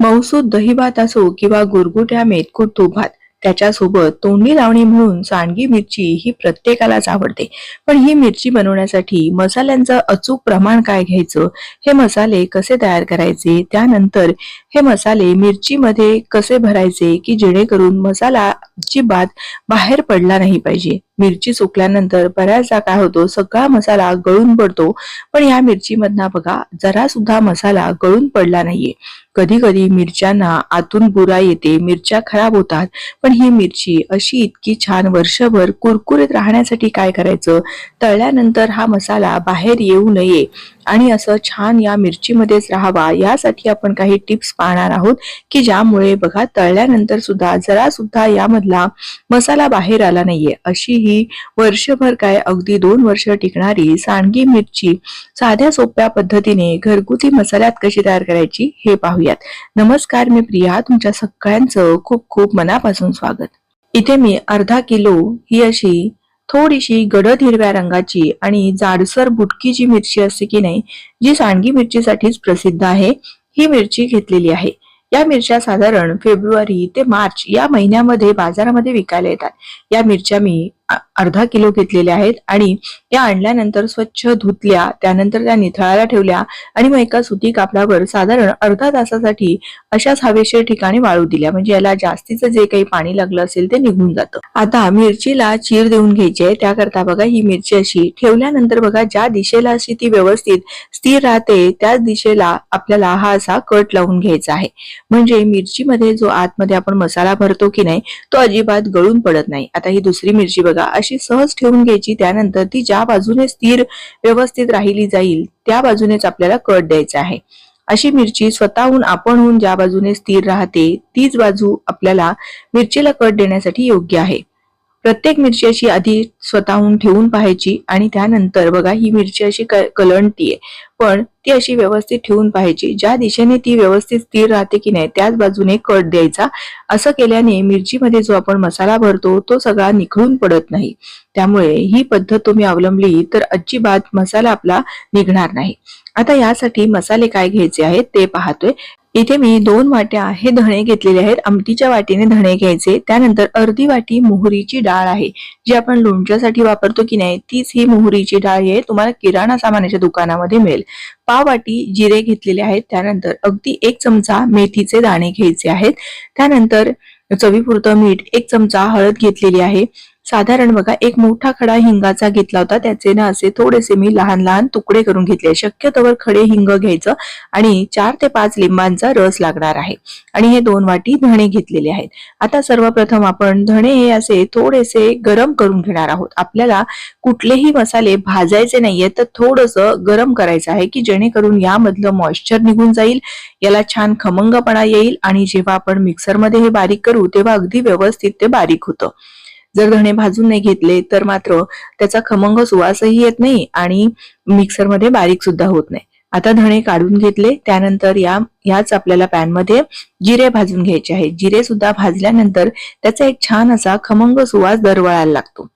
मौसूद दही भात असो किंवा गुरगुट्या मेतकूट तुभात भात त्याच्यासोबत तोंडी लावणी म्हणून सांडगी मिरची ही प्रत्येकालाच आवडते. पण ही मिरची बनवण्यासाठी मसाल्यांचं अचूक प्रमाण काय घ्यायचं? हे मसाले कसे तयार करायचे? त्यानंतर हे मसाले मिरचीमध्ये कसे भरायचे? की जेणेकरून मसाला अजिबात बाहेर पडला नाही पाहिजे. मिरची सुकल्यानंतर बऱ्याचदा काय होतो सगळा मसाला गळून पडतो. पण या मिरचीमधना बघा जरा सुद्धा मसाला गळून पडला नाहीये. कधी कधी मिरच्यांना आतून बुरा येते मिरच्या खराब होतात. पण ही मिरची अशी इतकी छान वर्षभर कुरकुरीत राहण्यासाठी काय करायचं? तळल्यानंतर हा मसाला बाहेर येऊ नये. आणि असं छान या मिरचीमध्येच राहावा. यासाठी आपण काही टिप्स पाहणार आहोत की ज्यामुळे बघा तळल्यानंतर सुद्धा जरा सुद्धा यामधला मसाला बाहेर आला नाहीये. अशी ही वर्षभर काय अगदी दोन वर्ष टिकणारी सांडगी मिरची साध्या सोप्या पद्धतीने घरगुती मसाल्यात कशी तयार करायची हे पाहूयात. नमस्कार मी प्रिया. तुमच्या सगळ्यांचं खूप खूप मनापासून स्वागत. इथे मी अर्धा किलो ही अशी थोडीशी गडद हिरव्या रंगाची आणि जाडसर बुटकी जी मिरची असते की नाही जी सांडगी मिरचीसाठीच प्रसिद्ध आहे ही मिरची घेतलेली आहे. या मिरच्या साधारण फेब्रुवारी ते मार्च या महिन्यामध्ये बाजारामध्ये विकायला येतात. या मिरच्या मी अर्धा किलो घेतलेल्या आहेत आणि त्या आणल्यानंतर स्वच्छ धुतल्या त्यानंतर त्या निथळायला ठेवल्या आणि मग एका सुती कापडावर साधारण अर्धा तासासाठी अशाच हवेशीर ठिकाणी वाळू दिल्या. म्हणजे याला जास्तीचं जे काही पाणी लागलं असेल ते निघून जातं. आता मिरचीला चीर देऊन घ्यायची. आहे त्याकरता बघा ही मिरची अशी ठेवल्यानंतर बघा ज्या दिशेला अशी ती व्यवस्थित स्थिर राहते त्याच दिशेला आपल्याला हा असा कट लावून घ्यायचा आहे. म्हणजे मिरचीमध्ये जो आतमध्ये आपण मसाला भरतो की नाही तो अजिबात गळून पडत नाही. आता ही दुसरी मिरची बघा. अशी सहज ठेवून घ्यायची त्यानंतर ती ज्या बाजूने स्थिर व्यवस्थित राहिली जाईल त्या बाजूनेच आपल्याला कट द्यायचा आहे. अशी मिरची स्वतःहून आपणहून ज्या बाजूने स्थिर राहते तीच बाजू आपल्याला मिरचीला कट देण्यासाठी योग्य आहे. प्रत्येक मिरची अशी आधी स्वतःहून ठेवून पाहायची आणि त्यानंतर बघा ही मिरची अशी कलंडतीये. पण ती अशी व्यवस्थित ठेवून पाहायची. ज्या दिशेने ती व्यवस्थित स्थिर राहते की नाही त्याच बाजूने कट द्यायचा. असं केल्याने मिरचीमध्ये जो आपण मसाला भरतो तो सगळा निखळून पडत नाही. त्यामुळे ही पद्धत तुम्ही अवलंबली तर अजिबात मसाला आपला निघणार नाही. आता यासाठी मसाले काय घ्यायचे आहेत ते पाहतोय. इथे मी दोन वाट्या हे धणे घेतलेले आहेत. आमटीच्या वाटीने धणे घ्यायचे. त्यानंतर अर्धी वाटी मोहरीची डाळ आहे जी आपण लोणच्यासाठी वापरतो की नाही तीच ही मोहरीची डाळ आहे. तुम्हाला किराणा सामानाच्या दुकानामध्ये मिळेल. पाव वाटी जिरे घेतलेले आहेत. त्यानंतर अगदी एक चमचा मेथीचे दाणे घ्यायचे आहेत. त्यानंतर चवीपुरतं मीठ एक चमचा हळद घेतलेली आहे. साधारण बघा एक मोठा खडा हिंगाचा घेतला होता. त्याचे ना असे थोडेसे मी लहान लहान तुकडे करून घेतले. शक्यतोवर खडे हिंग घ्यायचं आणि चार ते पाच लिंबांचा रस लागणार आहे. आणि हे दोन वाटी धणे घेतलेले आहेत. आता सर्वप्रथम आपण धणे हे असे थोडेसे गरम करून घेणार आहोत. आपल्याला कुठलेही मसाले भाजायचे नाहीये तर थोडस गरम करायचं आहे की जेणेकरून यामधलं मॉइश्चर निघून जाईल याला छान खमंगपणा येईल आणि जेव्हा आपण मिक्सरमध्ये हे बारीक करू तेव्हा अगदी व्यवस्थित ते बारीक होतं. जर धणे भाजून नाही घेतले तर मात्र त्याचा खमंग सुवासही येत नाही आणि मिक्सरमध्ये बारीक सुद्धा होत नाही. आता धणे काढून घेतले त्यानंतर या याच आपल्याला पॅनमध्ये जिरे भाजून घ्यायचे आहेत. जिरे सुद्धा भाजल्यानंतर त्याचा एक छान असा खमंग सुवास दरवळायला लागतो.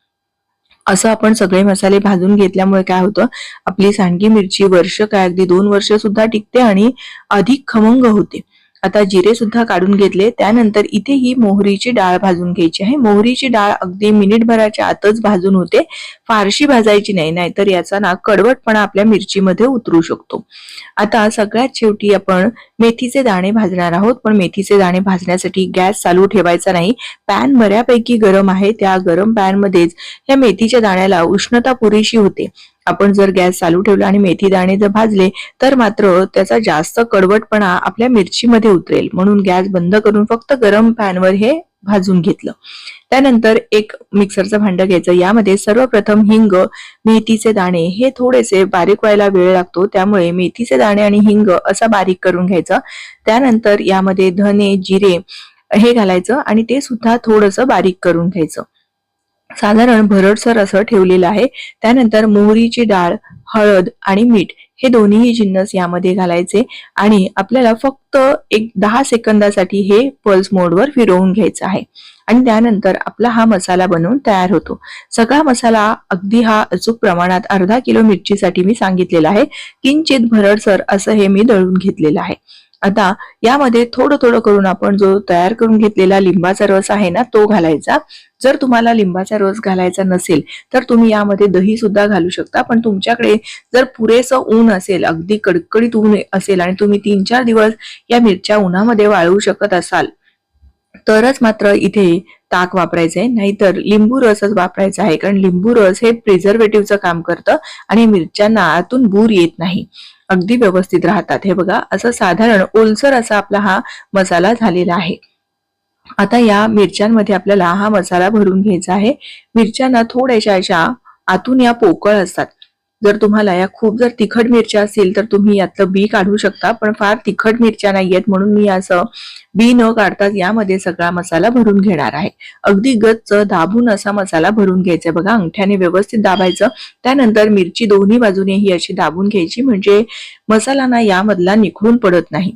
असं आपण सगळे मसाले भाजून घेतल्यामुळे काय होतं? आपली सांडगी मिरची वर्ष काय अगदी दोन वर्ष सुद्धा टिकते आणि अधिक खमंग होते. आता जिरे सुद्धा काढून घेतले. त्यानंतर इथे ही मोहरीची डाळ भाजून घ्यायची आहे. मोहरीची डाळ अगदी मिनिटभराच्या आतच भाजून होते. फारशी भाजायची नाही नाहीतर याचा ना कडवटपणा आपल्या मिरचीमध्ये उतरू शकतो. आता सगळ्यात शेवटी आपण मेथीचे दाणे भाजणार आहोत. पण मेथीचे दाणे भाजण्यासाठी गॅस चालू ठेवायचा नाही. पॅन बऱ्यापैकी गरम आहे. त्या गरम पॅन मध्येच या मेथीच्या दाण्याला उष्णता पुरेशी होते. आपण जर गॅस चालू ठेवला आणि मेथी दाणे जर भाजले तर मात्र त्याचा जास्त कडवटपणा आपल्या मिरचीमध्ये उतरेल. म्हणून गॅस बंद करून फक्त गरम पॅनवर हे भाजून घेतलं. त्यानंतर एक मिक्सरचं भांडं घ्यायचं. यामध्ये सर्वप्रथम हिंग मेथीचे दाणे हे थोडेसे बारीक व्हायला वेळ लागतो. त्यामुळे मेथीचे दाणे आणि हिंग असा बारीक करून घ्यायचं. त्यानंतर यामध्ये धने जिरे हे घालायचं आणि ते सुद्धा थोडंसं बारीक करून घ्यायचं. साधारण भरडसर असं ठेवलेलं आहे. त्यानंतर मोहरीची डाळ हळद आणि मीठ हे दोन्हीही जिन्नस यामध्ये घालायचे आणि आपल्याला फक्त एक दहा सेकंदासाठी हे पल्स मोडवर फिरवून घ्यायचं आहे. आणि त्यानंतर आपला हा मसाला बनवून तयार होतो. सगळा मसाला अगदी हा अचूक प्रमाणात अर्धा किलो मिरचीसाठी मी सांगितलेला आहे. किंचित भरडसर असं हे मी दळून घेतलेलं आहे. आता यामध्ये थोडं थोडं करून आपण जो तयार करून घेतलेला लिंबाचा रस आहे ना तो घालायचा. जर तुम्हाला लिंबाचा रस घालायचा नसेल तर तुम्ही यामध्ये दही सुद्धा घालू शकता. पण तुमच्याकडे जर पुरेसं ऊन असेल अगदी कडकडीत ऊन असेल आणि तुम्ही तीन चार दिवस या मिरच्या उन्हामध्ये वाळवू शकत असाल तरच मात्र इथे ताक वापरायचंय. नाहीतर लिंबू रसच वापरायचा आहे. कारण लिंबू रस हे प्रिझर्वेटिव्हचं काम करतं आणि मिरच्यांना आतून बूर येत नाही. अगदी व्यवस्थित राहतात. हे बघा असं साधारण ओलसर असा आपला हा मसाला झालेला आहे. आता या मिरच्यांमध्ये आपल्याला हा मसाला भरून घ्यायचा आहे. मिरच्यांना थोड्याशा अशा आतून या पोकळ असतात. जर तुम्हाला या खूप जर तिखट मिरच्या असतील तर तुम्ही यातलं बी काढू शकता. पण फार तिखट मिरच्या नाहीयेत म्हणून मी असं बी न काढताच यामध्ये सगळा मसाला भरून घेणार आहे. अगदी गच्च दाबून असा मसाला भरून घ्यायचा. बघा अंगठ्याने व्यवस्थित दाबायचं. त्यानंतर मिरची दोन्ही बाजूने ही अशी दाबून घ्यायची. म्हणजे मसाला ना यामधला निखळून पडत नाही.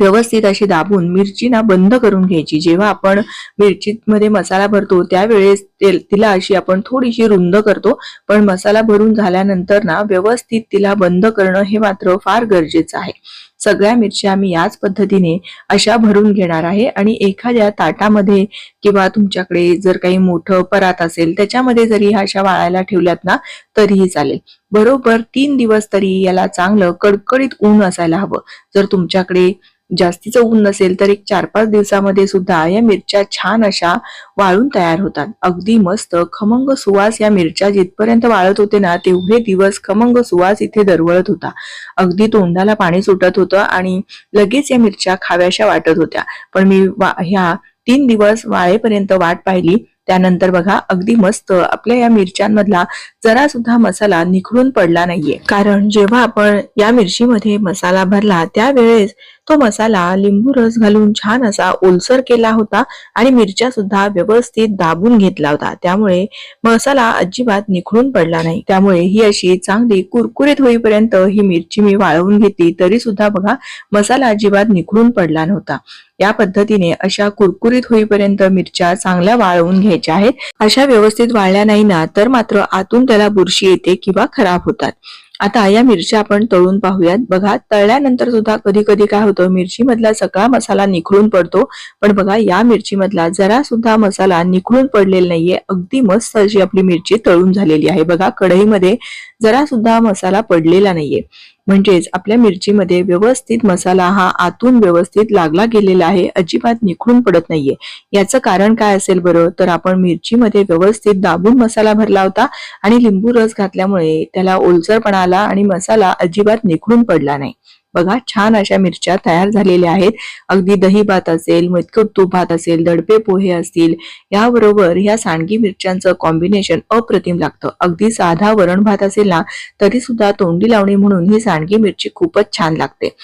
व्यवस्थित अशी दाबून मिरची ना बंद करून घ्यायची. जेव्हा आपण मिरचीमध्ये मसाला भरतो त्यावेळेस तिला अशी आपण थोडीशी रुंद करतो. पण मसाला भरून झाल्यानंतर ना व्यवस्थित तिला बंद करणं हे मात्र फार गरजेचं आहे. सगळ्या मिरच्या मी याच पद्धतीने अशा भरून घेणार आहे. आणि एखाद्या ताटामध्ये किंवा तुमच्याकडे जर काही मोठं परात असेल त्याच्यामध्ये जरी ह्या अशा वाळायला ठेवल्यात ना तरीही चालेल. बरोबर तीन दिवस तरी याला चांगलं कडकडीत ऊन असायला हवं. जर तुमच्याकडे जास्तीचं ऊन नसेल तर एक चार पाच दिवसामध्ये सुद्धा या मिरच्या छान अशा वाळून तयार होतात. अगदी मस्त खमंग सुवास या मिरच्या जिथपर्यंत वाळत होते ना तेवढे दिवस खमंग सुवास इथे दरवळत होता. अगदी तोंडाला पाणी सुटत होतं आणि लगेच या मिरच्या खाव्याशा वाटत होत्या. पण मी वा- ह्या तीन दिवस वाळेपर्यंत वाट पाहिली. त्यानंतर बघा अगदी मस्त. आपल्या या मिरच्यांमधला जरा सुद्धा मसाला निखळून पडला नाहीये. कारण जेव्हा आपण या मिरचीमध्ये मसाला भरला त्यावेळेस तो मसाला लिंबू रस घालून छान असा ओलसर केला होता आणि मिरच्या सुद्धा व्यवस्थित दाबून घेतला होता. त्यामुळे मसाला अजिबात निखळून पडला नाही. त्यामुळे ही अशी चांगली कुरकुरीत होईपर्यंत ही मिरची मी वाळवून घेतली तरी सुद्धा बघा मसाला अजिबात निखळून पडला नव्हता. या पद्धतीने अशा कुरकुरीत होईपर्यंत मिरच्या चांगल्या वाळवून घ्यायच्या आहेत. अशा व्यवस्थित वाळल्या नाही ना तर मात्र आतून त्याला बुरशी येते किंवा खराब होतात. आता या मिरच्या आपण तळून पाहूयात. बघा तळल्यानंतर सुद्धा कधी कधी काय होतं मिरची मधला सगळा मसाला निखळून पडतो. पण बघा या मिरची मधला जरा सुद्धा मसाला निखळून पडलेला नाहीये. अगदी मस्त अशी आपली मिरची तळून झालेली आहे. बघा कढईमध्ये जरा सुद्धा मसाला पडलेला नाहीये. म्हणजेच आपल्या मिरचीमध्ये व्यवस्थित मसाला हा आतून व्यवस्थित लागला गेलेला आहे. अजिबात निखळून पडत नाहीये. याचं कारण काय असेल बरं? तर आपण मिरचीमध्ये व्यवस्थित दाबून मसाला भरला होता आणि लिंबू रस घातल्यामुळे त्याला ओलसरपणा आला आणि मसाला अजिबात निखळून पडला नाही. बघा छान अशा मिरच्या तयार झालेल्या आहेत. अगदी दही भात असेल मटकट तूप भात असेल दडपे पोहे असतील याबरोबर ह्या सांडगी मिरच्यांचं कॉम्बिनेशन अप्रतिम लागतं. अगदी साधा वरण भात असेल ना तरी सुद्धा तोंडी लावणी म्हणून ही सांडगी मिरची खूपच छान लागते.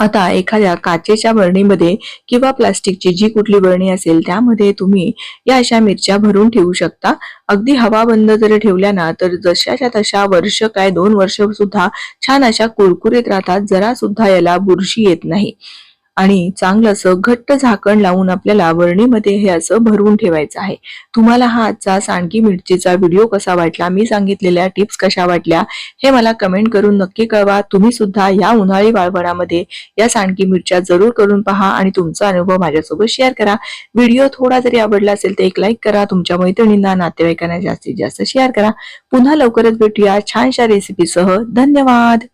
आता एखाद्या काचेच्या बरणीमध्ये किंवा प्लास्टिकची जी कुठली बरणी असेल त्यामध्ये तुम्ही या अशा मिरच्या भरून ठेवू शकता. अगदी हवा बंद जरी ठेवल्या ना तर जशाच्या तशा वर्ष काय दोन वर्ष सुद्धा छान अशा कुरकुरीत राहतात. जरा सुद्धा याला बुरशी येत नाही. आणि चांगलं असं घट्ट झाकण लावून आपल्याला वरणीमध्ये हे असं भरून ठेवायचं आहे. तुम्हाला हा आजचा सांडगी मिरचीचा व्हिडिओ कसा वाटला? मी सांगितलेल्या टिप्स कशा वाटल्या? हे मला कमेंट करून नक्की कळवा. तुम्ही सुद्धा या उन्हाळी वाळवणामध्ये या सांडगी मिरच्या जरूर करून पहा आणि तुमचा अनुभव माझ्यासोबत शेअर करा. व्हिडिओ थोडा जरी आवडला असेल तर एक लाईक करा. तुमच्या मैत्रिणींना नातेवाईकांना जास्तीत जास्त शेअर करा. पुन्हा लवकरच भेटूया छानशा रेसिपीसह. धन्यवाद!